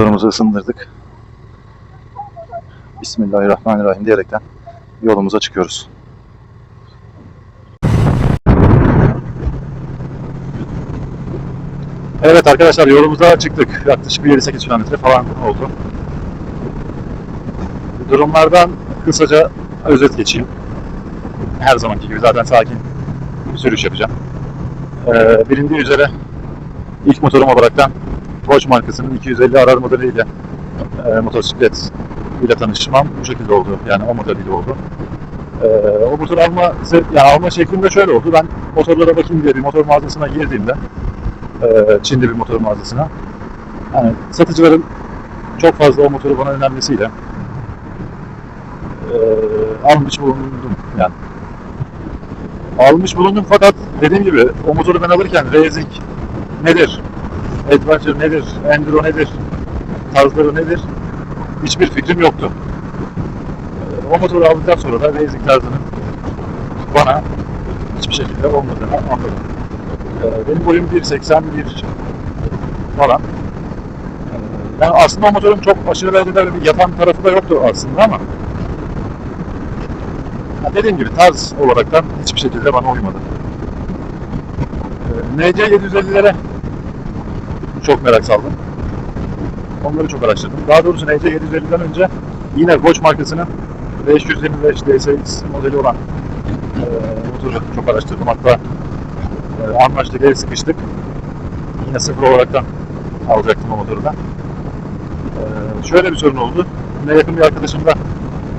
Motorumuzu ısındırdık. Bismillahirrahmanirrahim diyerekten yolumuza çıkıyoruz. Evet arkadaşlar yolumuza çıktık. Yaklaşık bir 7-8 kilometre falan oldu. Durumlardan kısaca özet geçeyim. Her zamanki gibi zaten sakin bir sürüş yapacağım. Ee, bilindiği üzere ilk motorum olaraktan Bosch markasının 250 arar modeliyle e, motosiklet ile tanışmam bu şekilde oldu. Yani o modeliyle oldu. Ee, o motor alma, yani alma şeklinde şöyle oldu. Ben motorlara bakayım diye bir motor mağazasına girdiğimde e, Çin'de bir motor mağazasına yani satıcıların çok fazla o motoru bana önermesiyle e, almış bulundum yani. Almış bulundum fakat dediğim gibi o motoru ben alırken Racing nedir? Adventure nedir? Enduro nedir? Tarzları nedir? Hiçbir fikrim yoktu. E, O motoru aldıktan sonra da Racing tarzının bana hiçbir şekilde olmadığını anladım. E, Benim boyum 1.81 falan. E, Yani aslında o motorun çok aşırı derecede bir yatan tarafı da yoktu aslında ama dediğim gibi tarz olaraktan hiçbir şekilde bana uymadı. Ee, NC 750'lere çok merak saldım. Onları çok araştırdım. Daha doğrusu NC 750'den önce yine Bosch markasının 525 DSX modeli olan e, motoru çok araştırdım. Hatta e, anlaştık, el sıkıştık. Yine sıfır olaraktan alacaktım o motoru da. E, şöyle bir sorun oldu. Yine yakın bir arkadaşımda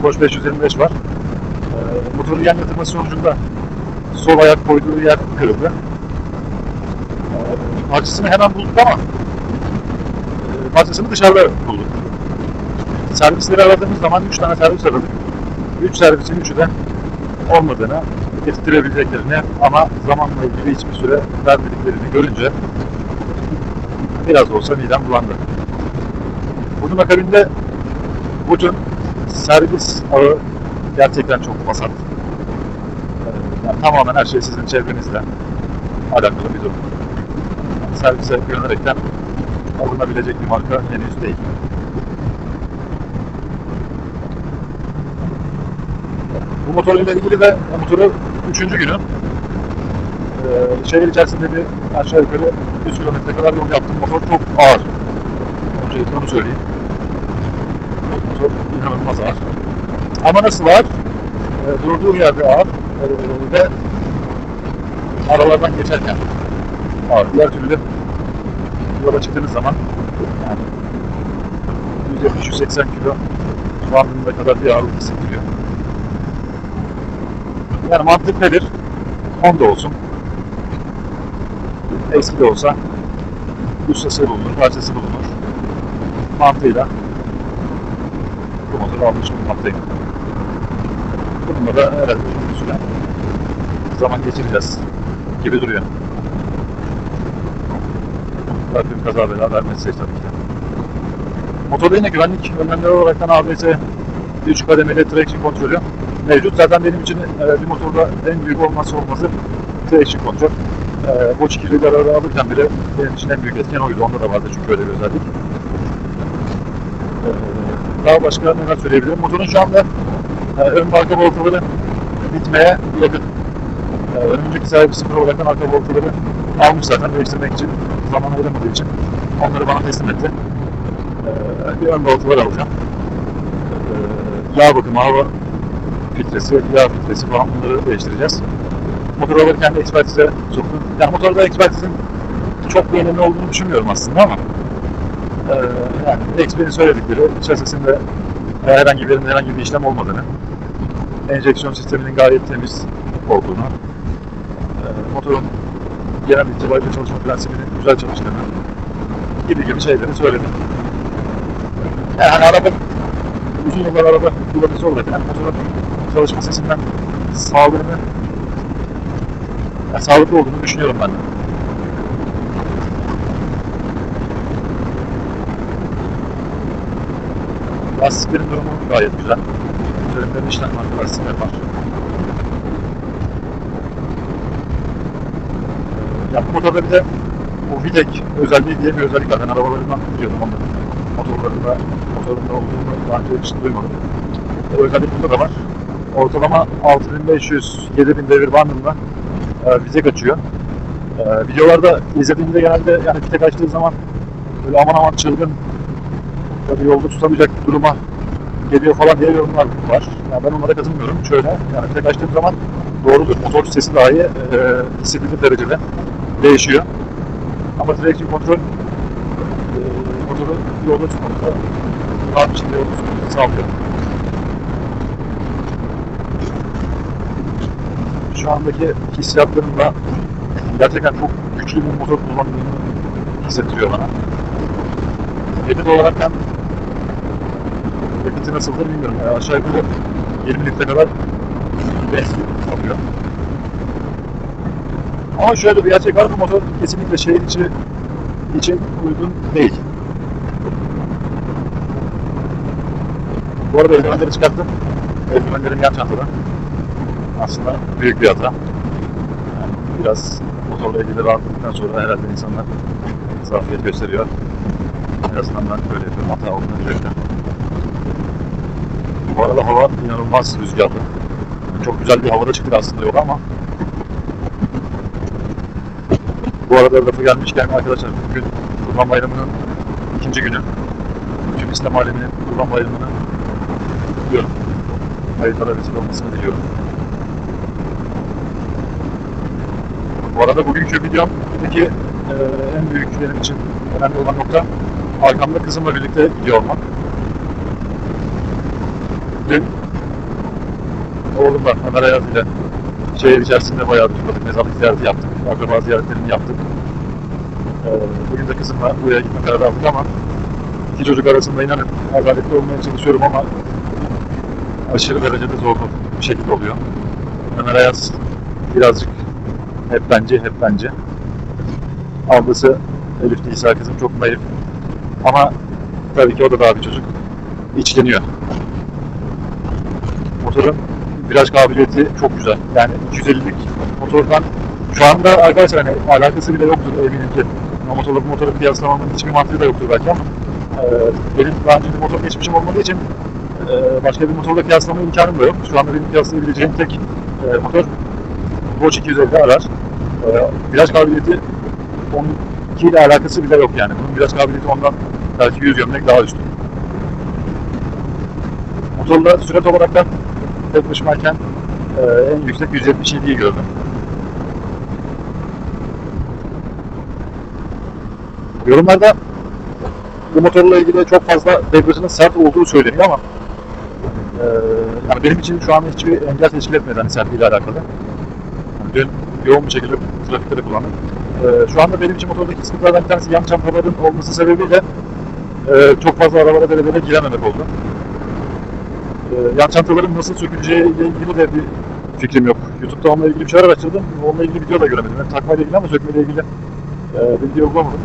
Bosch 525 var. E, motoru yan yatırması sonucunda sol ayak koyduğu yer kırıldı. E, parçasını hemen bulduk ama parçasını dışarıda bulduk. Servisleri aradığımız zaman 3 tane servis aradık. 3 servisin 3'ü de olmadığını, getirebileceklerini ama zamanla ilgili hiçbir süre vermediklerini görünce biraz da olsa midem bulandı. Bunun akabinde Boç'un servis ağı gerçekten çok vasat. Ee, Yani tamamen her şey sizin çevrenizle alakalı bir durum. Yani servise güvenerekten alınabilecek bir marka henüz değil. Bu motorla ilgili de motoru üçüncü günü ee, şehir içerisinde bir aşağı yukarı 100 kilometre kadar yol yaptım. Motor çok ağır. Öncelikle onu söyleyeyim. Motor inanılmaz ağır. Ama nasıl ağır? Ee, durduğu yerde ağır ee, ve aralardan geçerken ağır. Diğer türlü yola çıktığınız zaman yani 170-180 kilo bandında kadar bir ağırlık hissettiriyor. Yani mantık nedir? Honda olsun. Eski de olsa ustası bulunur, parçası bulunur. Mantığıyla bu motoru almış bulunmaktayım. Bununla da herhalde uzun süre zaman geçireceğiz gibi duruyor. Rabbim kaza bela vermezse tabii ki. Motorda yine güvenlik önlemleri olaraktan ABS 3 kademeli traction kontrolü mevcut. Zaten benim için e, bir motorda en büyük olmazsa olmazı traction kontrol. E, Boç kirlileri araba alırken bile benim için en büyük etken oydu. Onda da vardı çünkü öyle bir özellik. E, daha başka neler söyleyebilirim? Motorun şu anda e, ön arka voltaları bitmeye yakın. E, önümüzdeki sahibi sıfır olarak arka voltaları almış zaten değiştirmek için zaman ayıramadığı için onları bana teslim etti. E, bir ön voltalar alacağım. E, yağ bakımı, hava filtresi, yağ filtresi falan bunları değiştireceğiz. Motor alırken de ekspertize soktum. Yani motorda ekspertizin çok bir önemi olduğunu düşünmüyorum aslında ama e, yani eksperin söyledikleri şasisinde herhangi bir herhangi bir işlem olmadığını, enjeksiyon sisteminin gayet temiz olduğunu, e, motorun genel itibariyle çalışma prensibinin güzel çalıştığını gibi gibi şeyleri söyledim. Yani araba uzun yıllar araba kullanıcısı olarak yani motorun çalışma sesinden sağlığını yani sağlıklı olduğunu düşünüyorum ben de. Lastiklerin durumu gayet güzel. Üzerinde işlem marka lastikler var. Ya bu motorda bir de o VTEC özelliği diye bir özellik var. Ben arabalarından biliyordum onları. motorlarında motorunda olduğunu daha önce hiç duymadım. O özellik bunda da var. Ortalama 6500-7000 devir bandında e, vize kaçıyor. E, videolarda izlediğimde genelde yani vize kaçtığı zaman böyle aman aman çılgın tabii yolda tutamayacak duruma geliyor falan diye yorumlar var. Yani ben onlara katılmıyorum. Şöyle yani vize kaçtığım zaman doğrudur. Motor sesi dahi e, hissedilir derecede değişiyor. Ama traction kontrol e, motoru yolda tutmamıza bir şekilde yolda tutmamızı sağlıyor. Şu andaki hissiyatlarımda gerçekten çok güçlü bir motor kullandığını hissettiriyor bana. Yakıt olarak ben yakıtı nasıldır bilmiyorum. Yani aşağı yukarı 20 litre kadar benzin alıyor. Ama şöyle bir gerçek var bu motor kesinlikle şehir içi için uygun değil. Bu arada eldivenleri çıkarttım. Eldivenlerim yan çantada. Aslında büyük bir hata. Yani biraz motorla ilgili rahatladıktan sonra herhalde insanlar zafiyet gösteriyor. En azından ben böyle yapıyorum hata olduğunu söyleyeyim. Bu arada hava inanılmaz rüzgarlı. Çok güzel bir havada çıktık aslında yola ama bu arada lafı gelmişken arkadaşlar bugün Kurban Bayramı'nın ikinci günü. Tüm İslam aleminin Kurban Bayramı'nı kutluyorum. Hayırlara vesile olmasını diliyorum. Bu arada bugünkü videomdaki e, en büyük benim için önemli olan nokta arkamda kızımla birlikte gidiyor olmak. Dün oğlumla Ömer Ayaz ile şehir içerisinde bayağı bir turladık, mezarlık ziyareti yaptık, akraba ziyaretlerini yaptık. Ee, bugün de kızımla buraya gitme kararı aldık ama iki çocuk arasında inanın adaletli olmaya çalışıyorum ama aşırı derecede zorlu bir şekilde oluyor. Ömer Ayaz birazcık hep bence, hep bence. Ablası Elif Nisa kızım çok naif. Ama tabii ki o da daha bir çocuk. İçleniyor. Motorun viraj kabiliyeti çok güzel. Yani 250'lik motordan şu anda arkadaşlar hani alakası bile yoktur eminim ki. Motorla bu motoru kıyaslamamın hiçbir mantığı da yoktur belki ama e, benim daha önce motor geçmişim olmadığı için e, başka bir motorla kıyaslama imkanım da yok. Şu anda benim kıyaslayabileceğim tek e, motor Bosch 250 arar. E, viraj kabiliyeti 12 ile alakası bile yok yani. Bunun viraj kabiliyeti ondan belki 100 gömlek daha üstün. Motorla sürat olarak da tek başımayken e, en yüksek 177'yi gördüm. Yorumlarda bu motorla ilgili çok fazla debriyajının sert olduğu söyleniyor ama e, yani benim için şu an hiçbir engel teşkil etmedi hani sertliğiyle alakalı. Yani dün yoğun bir şekilde trafikte de kullandım. E, şu anda benim için motordaki sıkıntılardan bir tanesi yan çantaların olması sebebiyle e, çok fazla arabalara derecede girememek oldu. E, yan çantaların nasıl söküleceği ile ilgili de bir fikrim yok. YouTube'da onunla ilgili bir şeyler araştırdım. Onunla ilgili video da göremedim. Yani takmayla ilgili ama sökmeyle ilgili e, video bulamadım.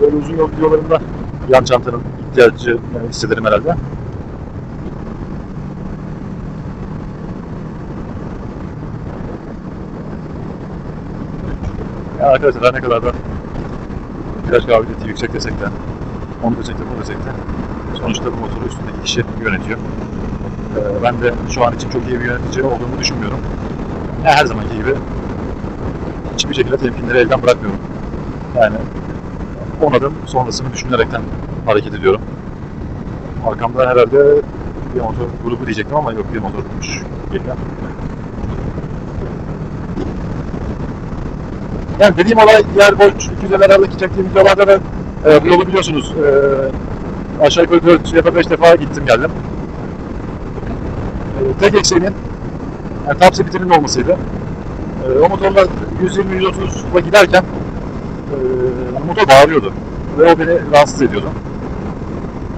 Böyle uzun yol videolarında yan çantanın ihtiyacı yani hissederim herhalde. Ya arkadaşlar ne kadar da viraj kabiliyeti yüksek desek de onu desek de bunu desek de sonuçta bu motoru üstündeki kişi yönetiyor. Ee, ben de şu an için çok iyi bir yönetici olduğumu düşünmüyorum. Ya her zamanki gibi hiçbir şekilde temkinleri elden bırakmıyorum. Yani on adım sonrasını düşünerekten hareket ediyorum. Arkamda herhalde bir motor grubu diyecektim ama yok bir motor grupmuş geliyor. Yani dediğim olay yer boş 250'lerdeki çektiğim videolarda da e, bu yolu biliyorsunuz. E, aşağı yukarı 4 ya da 5 defa gittim geldim. E, tek eksiğinin yani top speedinin olmasıydı. E, o motorla 120-130'la giderken e, motor bağırıyordu. Ve o beni rahatsız ediyordu.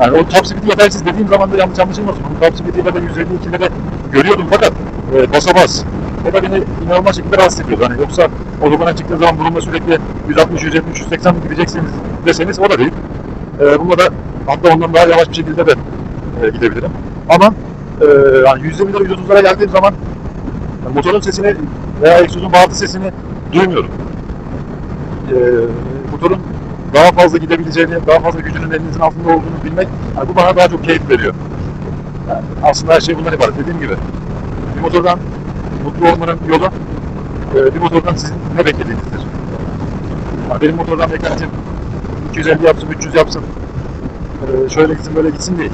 Yani o top speed'i yetersiz dediğim zaman da yanlış anlaşılmasın. Onun top speed'iyle ben 152'de de görüyordum fakat e, basa bas. O da beni inanılmaz şekilde rahatsız ediyordu. Hani yoksa otobana çıktığı zaman bununla sürekli 160, 170, 180 gideceksiniz deseniz o da değil. E, bununla da hatta ondan daha yavaş bir şekilde de e, gidebilirim. Ama e, yani 120'lere 130'lara geldiğim zaman yani motorun sesini veya egzozun bağırtı sesini duymuyorum. E, motorun daha fazla gidebileceğini, daha fazla gücünün elinizin altında olduğunu bilmek yani bu bana daha çok keyif veriyor. Yani aslında her şey bundan ibaret. Dediğim gibi bir motordan mutlu olmanın yolu e, bir motordan sizin ne beklediğinizdir. Yani benim motordan beklentim 250 yapsın, 300 yapsın, e, şöyle gitsin, böyle gitsin değil.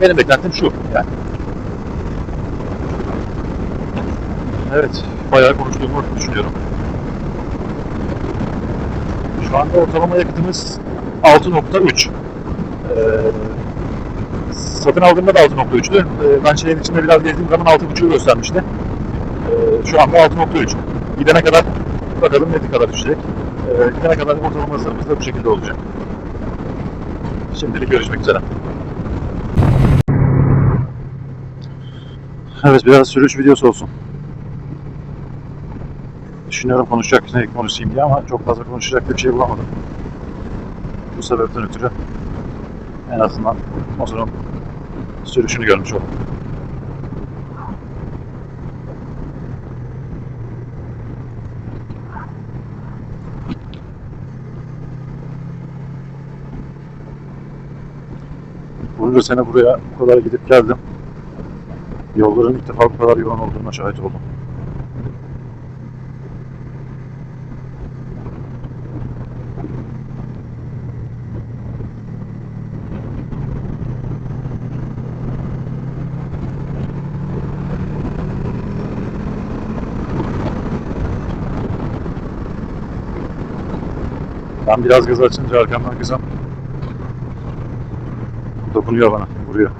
Benim beklentim şu yani. Evet, bayağı konuştuğumu düşünüyorum. Şu ortalama yakıtımız 6.3. Ee, satın aldığımda da 6.3'tü. Ee, ben şehrin içinde biraz gezdiğim zaman 6.5'u göstermişti. Ee, şu anda 6.3. Gidene kadar bakalım ne kadar düşecek. Ee, gidene kadar ortalama hızlarımız da bu şekilde olacak. Şimdilik görüşmek üzere. Evet biraz sürüş videosu olsun. Düşünüyorum konuşacak ne konuşayım diye ama çok fazla konuşacak bir şey bulamadım. Bu sebepten ötürü en azından motorun sürüşünü görmüş oldum. Bunca sene buraya bu kadar gidip geldim. Yolların ilk defa bu kadar yoğun olduğuna şahit oldum. Ben biraz gaz açınca arkamdan kızım dokunuyor bana, vuruyor.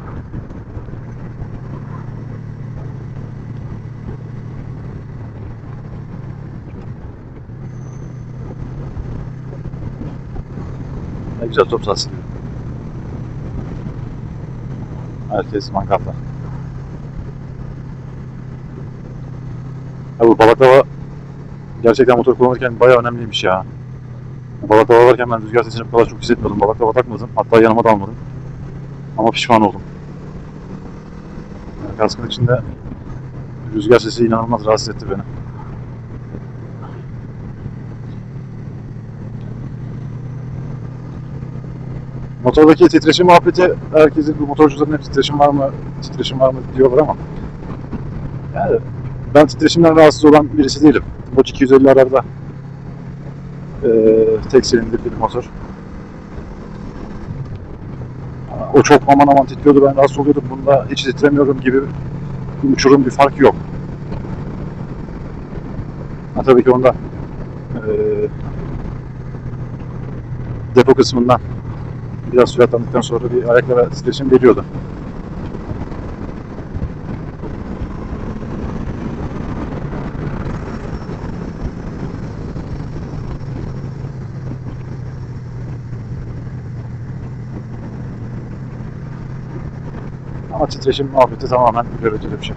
Ne güzel top sahası gibi. Herkes mangalda. Ya bu balaklava gerçekten motor kullanırken bayağı önemliymiş ya. Balaklava varken ben rüzgar sesini bu kadar çok hissetmiyordum. Balaklava takmadım. Hatta yanıma da almadım. Ama pişman oldum. Yani kaskın içinde rüzgar sesi inanılmaz rahatsız etti beni. Motordaki titreşim muhabbeti herkesin bu motorcuların hep titreşim var mı, titreşim var mı diyorlar ama yani ben titreşimden rahatsız olan birisi değilim. Boç 250 ararda eee tek silindirli bir motor. O çok aman aman titriyordu ben rahatsız oluyordum. Bunda hiç titremiyorum gibi bir uçurum bir fark yok. Ha, tabii ki onda eee depo kısmından biraz süratlandıktan sonra bir ayaklara titreşim geliyordu. Ama titreşim muhabbeti tamamen görüntülü bir şey.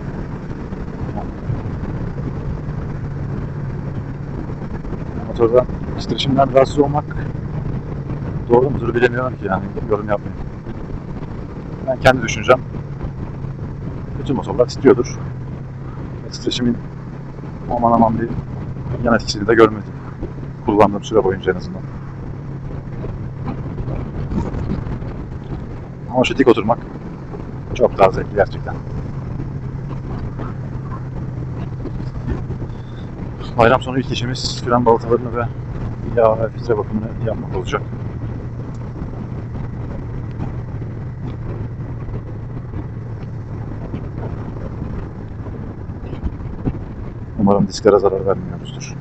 Motorda titreşimden rahatsız olmak doğru mudur bilemiyorum ki yani yorum yapmayayım. Ben kendi düşüncem bütün motorlar titriyordur. Titreşimin aman aman bir yan etkisini de görmedim. Kullandığım süre boyunca en azından. Ama şu dik oturmak çok daha gerçekten. Bayram sonu ilk işimiz fren balatalarını ve yağ ve filtre bakımını yapmak olacak. Umarım disklere zarar vermiyoruzdur.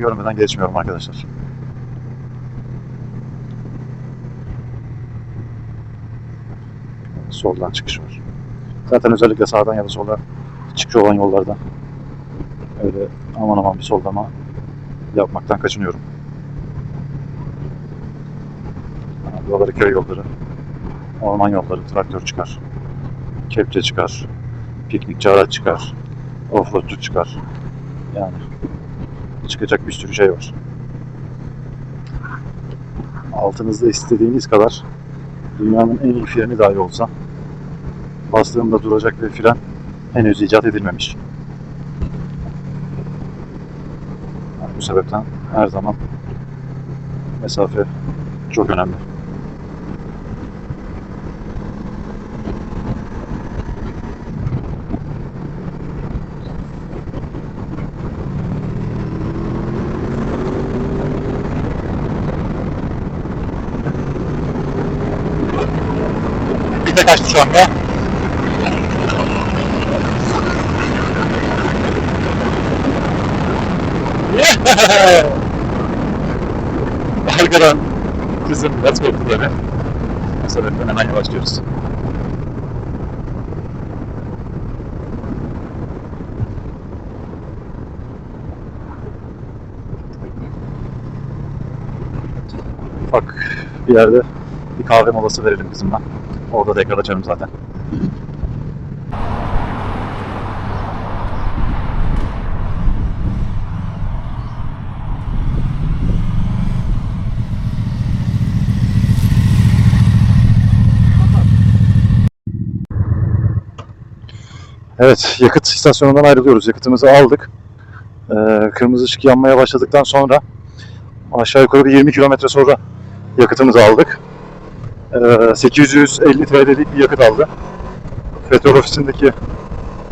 görmeden geçmiyorum arkadaşlar. Soldan çıkış var. Zaten özellikle sağdan ya da soldan çıkış olan yollarda öyle aman aman bir soldama yapmaktan kaçınıyorum. Buraları köy yolları, orman yolları, traktör çıkar, kepçe çıkar, piknikçi araç çıkar, offroadçu çıkar. Yani çıkacak bir sürü şey var. Altınızda istediğiniz kadar dünyanın en iyi freni dahi olsa bastığımda duracak bir fren henüz icat edilmemiş. Yani bu sebepten her zaman mesafe çok önemli. Kaçtı şu anda. Arkadan kızım biraz korktu beni. Bu sebepten hemen yavaşlıyoruz. Ufak bir yerde bir kahve molası verelim kızımla. Orada tekrar açarım zaten. Evet, yakıt istasyonundan ayrılıyoruz. Yakıtımızı aldık. Ee, kırmızı ışık yanmaya başladıktan sonra aşağı yukarı bir 20 kilometre sonra yakıtımızı aldık. Ee, 850 TL'lik bir yakıt aldı. Petrol ofisindeki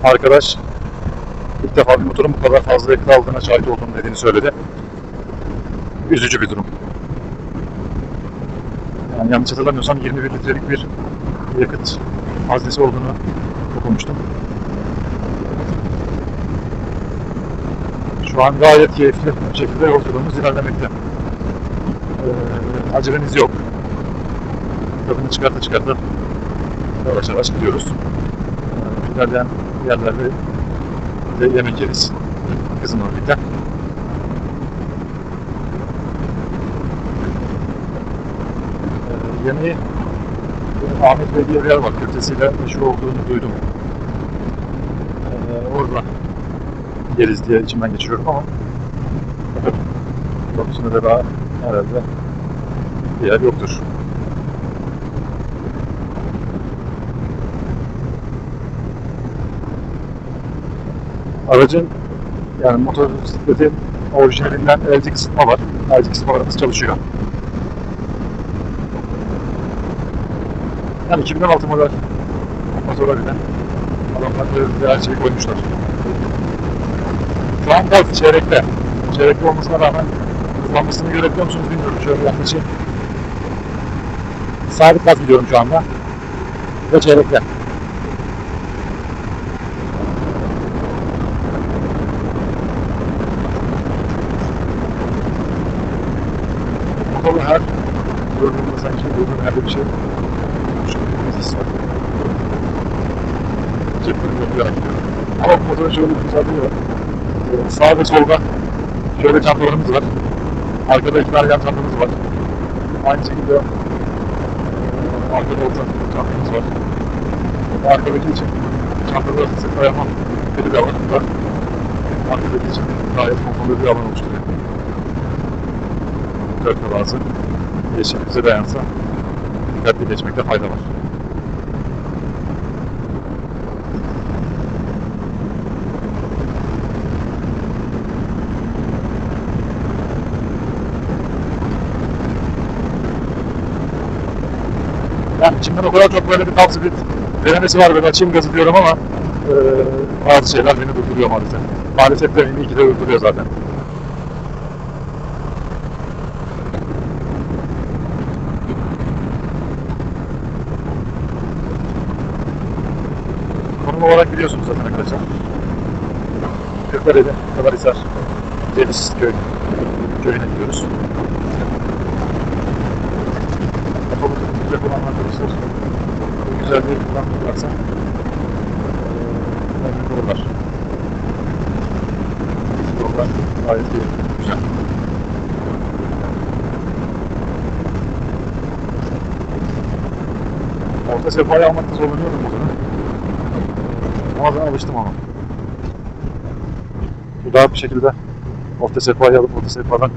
arkadaş ilk defa bir motorun bu kadar fazla yakıt aldığına şahit olduğunu dediğini söyledi. Üzücü bir durum. Yani yanlış hatırlamıyorsam 21 litrelik bir yakıt haznesi olduğunu okumuştum. Şu an gayet keyifli bir şekilde yolculuğumuz ilerlemekte. Ee, acelemiz yok. Tadını çıkarta çıkarta yavaş yavaş gidiyoruz. Ee, ilerleyen yerlerde de yemek yeriz. Kızımla birlikte. Ee, yemeği e, Ahmet Bey diye bir yer var. Köftesiyle meşhur olduğunu duydum. Ee, orada yeriz diye içimden geçiriyorum ama Bakışında da daha herhalde bir yer yoktur. Aracın yani motosikletin orijinalinden elcik ısıtma var. Elcik ısıtmalarımız çalışıyor. Yani 2016 model motora bile adamlar böyle her koymuşlar. Şu an gaz çeyrekte. Çeyrekte olmasına rağmen kullanmasını görebiliyor musunuz bilmiyorum. Şöyle yaklaşayım. Sabit gaz gidiyorum şu anda. Ve çeyrekte. Motorlu her gördüğümde sanki yerde bir şey şu bir his var. Ceplerim yok yani. Ama bu motorun şöyle bir güzelliği var. Ee, Sağ ve solda şöyle çantalarımız var. Arkada iki yan çantamız var. Aynı şekilde arkada orta çantamız var. Arkadaki için çantada sık dayama bir de var. Bu da Arkadaki için gayet konforlu bir alan oluşturuyor. Dört bazı yeşil bize dayansa dikkatli geçmekte fayda var. Yani o kadar çok böyle bir nabzı bir denemesi var. Ben açayım gazı diyorum ama e, bazı şeyler beni durduruyor maalesef. Maalesef de beni iki de durduruyor zaten. Konum olarak biliyorsunuz zaten arkadaşlar. Kırklareli, Kadarisar, Ceviz köy, köyüne gidiyoruz. Otobüs gidecek olan arkadaşlar özelliği kullanırlarsa eee, memnun olurlar. Yollar gayet iyi, güzel. Orta sefayı almakta zorlanıyorum bu zaman. Ama ben alıştım ona. Bu bir şekilde orta sefayı alıp orta sefadan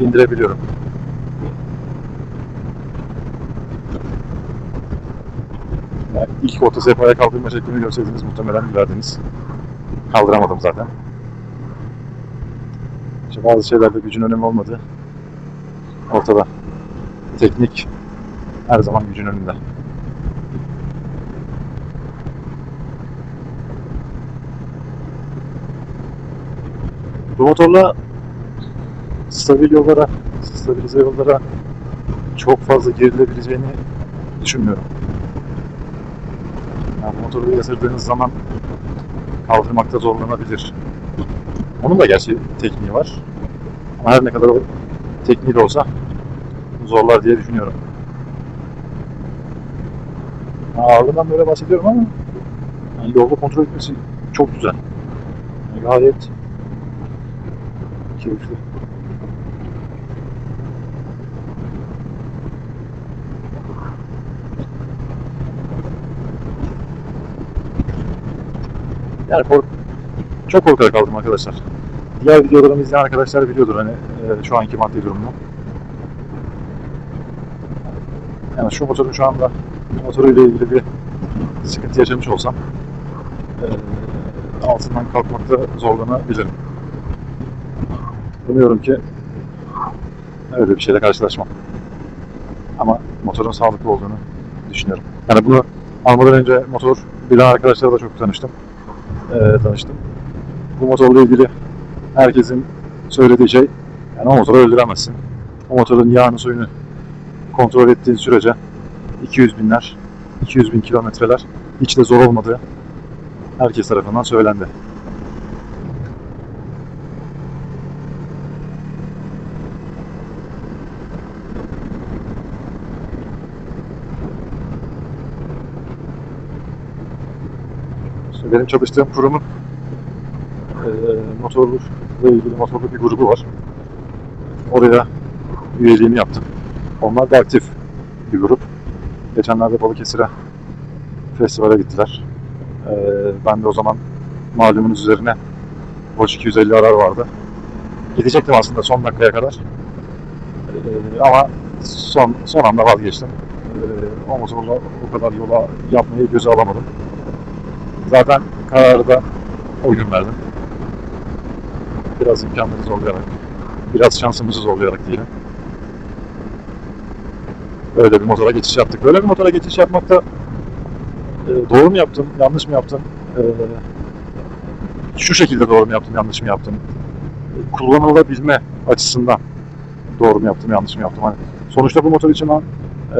indirebiliyorum. Yani ilk orta sefaya kaldırma şeklini görseydiniz muhtemelen gülerdiniz. Kaldıramadım zaten. İşte bazı şeylerde gücün önemi olmadığı ortada. Teknik her zaman gücün önünde. Motorla stabil yollara, stabilize yollara çok fazla gerilebileceğini düşünmüyorum. Yani motoru yatırdığınız zaman kaldırmakta zorlanabilir. Onun da gerçi tekniği var. Ama her ne kadar o tekniği de olsa zorlar diye düşünüyorum. Ağırlığından böyle bahsediyorum ama yani yolda kontrol etmesi çok güzel. Yani gayet keyifli. Yani kork çok korkarak aldım arkadaşlar. Diğer videolarımı izleyen arkadaşlar biliyordur hani e, şu anki maddi durumumu. Yani şu motorun şu anda motoruyla ilgili bir sıkıntı yaşamış olsam e, altından kalkmakta zorlanabilirim. Umuyorum ki öyle bir şeyle karşılaşmam. Ama motorun sağlıklı olduğunu düşünüyorum. Yani bunu almadan önce motor bilen arkadaşlarla da çok tanıştım. Ee, tanıştım. Bu motorla ilgili herkesin söylediği şey yani o motoru öldüremezsin. O motorun yağını suyunu kontrol ettiğin sürece 200 binler, 200 bin kilometreler hiç de zor olmadığı herkes tarafından söylendi. Benim çalıştığım kurumun eee motorla ilgili motorlu bir grubu var. Oraya üyeliğimi yaptım. Onlar da aktif bir grup. Geçenlerde Balıkesir'e festivale gittiler. Eee, ben de o zaman malumunuz üzerine Boş 250 arar vardı. Gidecektim aslında son dakikaya kadar. Eee, ama son son anda vazgeçtim. Eee, o motorla o kadar yola yapmayı göze alamadım. Zaten kararı da o gün verdim. Biraz imkanları zorlayarak, biraz şansımızı zorlayarak diyelim. Öyle bir motora geçiş yaptık. Böyle bir motora geçiş yapmakta e, doğru mu yaptım, yanlış mı yaptım? E, şu şekilde doğru mu yaptım, yanlış mı yaptım? E, kullanılabilme açısından doğru mu yaptım, yanlış mı yaptım? Hani sonuçta bu motor için ben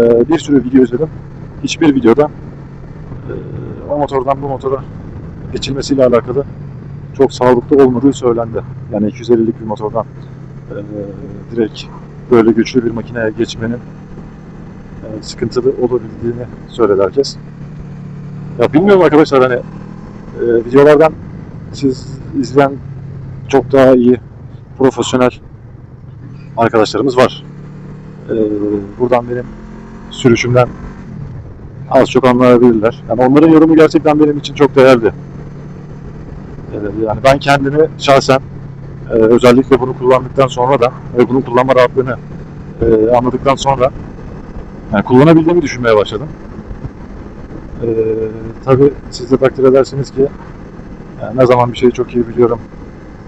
e, bir sürü video izledim. Hiçbir videoda o motordan bu motora geçilmesiyle alakalı çok sağlıklı olmadığı söylendi. Yani 250'lik bir motordan e, direkt böyle güçlü bir makineye geçmenin e, sıkıntılı olabildiğini söyledi herkes. Ya bilmiyorum arkadaşlar hani e, videolardan siz izleyen çok daha iyi profesyonel arkadaşlarımız var. E, buradan benim sürüşümden az çok anlayabilirler. Yani onların yorumu gerçekten benim için çok değerli. Ee, Yani ben kendimi şahsen e, özellikle bunu kullandıktan sonra da ve bunun kullanma rahatlığını e, anladıktan sonra yani kullanabildiğimi düşünmeye başladım. Ee, tabii siz de takdir edersiniz ki yani ne zaman bir şeyi çok iyi biliyorum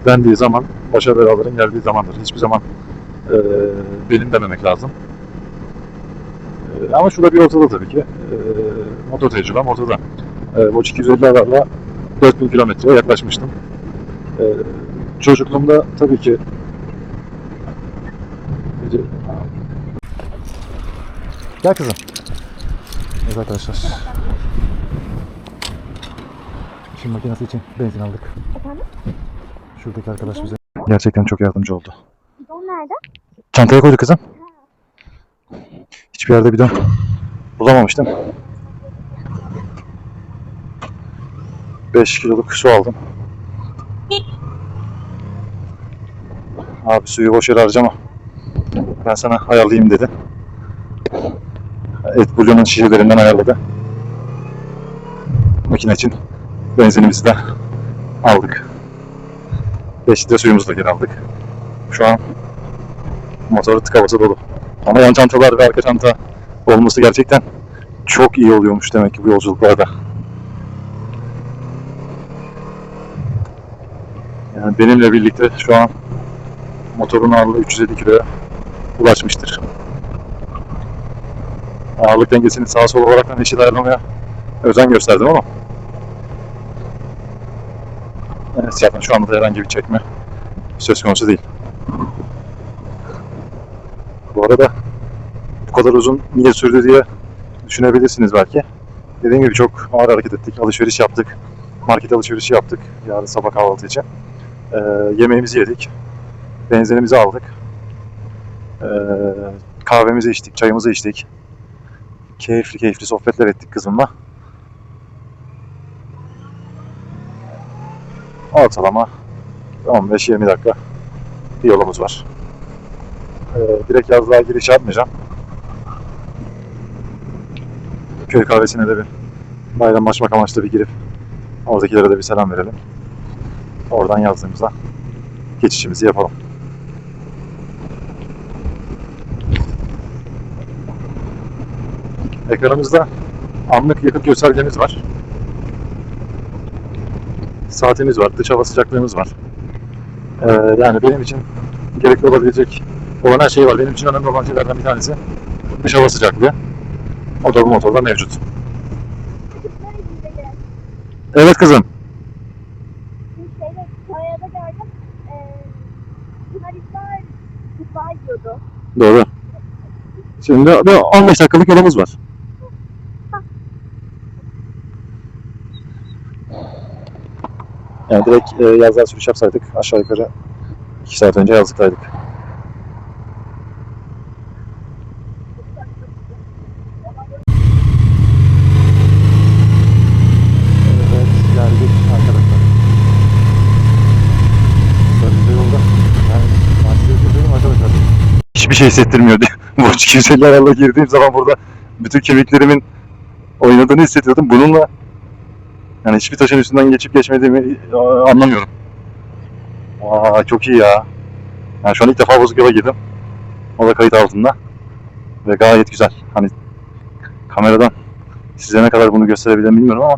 dendiği zaman başa belaların geldiği zamandır. Hiçbir zaman e, benim dememek lazım. E, ama şu da bir ortada tabii ki. E, motor tecrübem ortada. E, Watch 250 alarla 4000 kilometreye yaklaşmıştım. E, çocukluğumda tabii ki Gel kızım. Evet arkadaşlar. Şimdi makinesi için benzin aldık. Efendim? Şuradaki arkadaş bize gerçekten çok yardımcı oldu. Bidon nerede? Çantaya koydu kızım. Hiçbir yerde bidon bulamamıştım. 5 kiloluk su aldım. Abi suyu boş yere harcama. Ben sana ayarlayayım dedi. Et bulyonun şişelerinden ayarladı. Makine için benzinimizi de aldık. 5 litre suyumuzu da geri aldık. Şu an motoru tık havası dolu. Ama yan çantalar ve arka çanta olması gerçekten çok iyi oluyormuş demek ki bu yolculuklarda. Yani benimle birlikte şu an motorun ağırlığı 350 kiloya ulaşmıştır. Ağırlık dengesini sağa sola olarak eşit ayarlamaya özen gösterdim ama Evet zaten şu anda da herhangi bir çekme söz konusu değil. Bu arada bu kadar uzun niye sürdü diye düşünebilirsiniz belki. Dediğim gibi çok ağır hareket ettik, alışveriş yaptık. Market alışverişi yaptık yarın sabah kahvaltı için. Ee, yemeğimizi yedik. Benzinimizi aldık. Ee, kahvemizi içtik, çayımızı içtik. Keyifli keyifli sohbetler ettik kızımla. Ortalama 15-20 dakika bir yolumuz var. Ee, direkt yazlığa giriş yapmayacağım. Köy kahvesine de bir bayramlaşmak amaçlı bir girip oradakilere de bir selam verelim. Oradan yazdığımızda geçişimizi yapalım. Ekranımızda anlık yakıt göstergemiz var. Saatimiz var, dış hava sıcaklığımız var. Ee, yani benim için gerekli olabilecek olan her şey var. Benim için önemli olan şeylerden bir tanesi dış hava sıcaklığı. O da bu motorda mevcut. Evet kızım. Doğru. Şimdi bir 15 dakikalık yolumuz var. Yani direkt e, yazlığa sürüş yapsaydık aşağı yukarı 2 saat önce yazlıktaydık. Evet geldik arkadaşlar. Sarıcı yolda. Yani bahçede duruyorum arkadaşlar. Hiçbir şey hissettirmiyordu. Bu 250 aralığına girdiğim zaman burada bütün kemiklerimin oynadığını hissediyordum. Bununla yani hiçbir taşın üstünden geçip geçmediğimi e, anlamıyorum. Aa, çok iyi ya. Yani şu an ilk defa bozuk yola girdim. O da kayıt altında. Ve gayet güzel. Hani kameradan size ne kadar bunu gösterebilirim bilmiyorum ama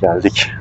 geldik.